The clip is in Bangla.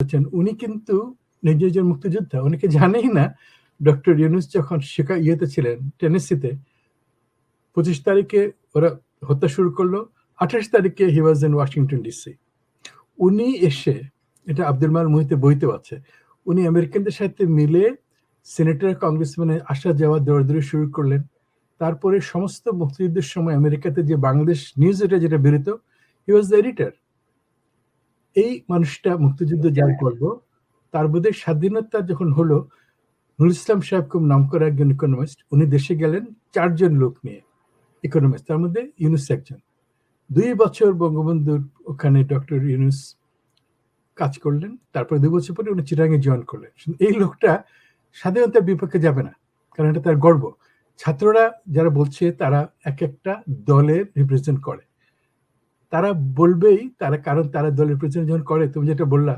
বলেছেন উনি কিন্তু নিজে একজন মুক্তিযোদ্ধা অনেকে জানেই না, ডক্টর ইউনুস যখন শেখা ইয়েতে ছিলেন, টেনেসিতে, পঁচিশ তারিখে ওরা হত্যা শুরু করল, আঠাশ তারিখে he was in Washington DC উনি এসে, এটা আব্দুল মাল মুহিতে বইতেও আছে, উনি আমেরিকানদের সাথে মিলে সিনেটর, কংগ্রেসম্যানে আসা যাওয়া, দৌড়াদৌড়ি শুরু করলেন। তারপরে সমস্ত মুক্তিযুদ্ধের সময় আমেরিকাতে যে বাংলাদেশ নিউজ এটা যেটা বেরোতো হি ওয়াজ দ্য এডিটার এই মানুষটা মুক্তিযুদ্ধ যার করব, তার বোধহয় স্বাধীনতা যখন হলো, নুরুল ইসলাম সাহেব খুব নাম করা একজন ইকোনমিস্ট উনি দেশে গেলেন চারজন লোক নিয়ে ইকোনমিস্ট তার মধ্যে ইউনুস একজন। দুই বছর বঙ্গবন্ধুর ওখানে ডক্টর ইউনুস কাজ করলেন, তারপরে দুই বছর পরে উনি চিরাঙে জয়েন করলেন। এই লোকটা স্বাধীনতার বিপক্ষে যাবে না, কারণ এটা তার গর্ব। ছাত্ররা যারা বলছে তারা এক একটা দলের রিপ্রেজেন্ট করে। তারা বলবেই তারা কারণ তারা দলের রিপ্রেজেন্ট যখন করে। তুমি যেটা বললা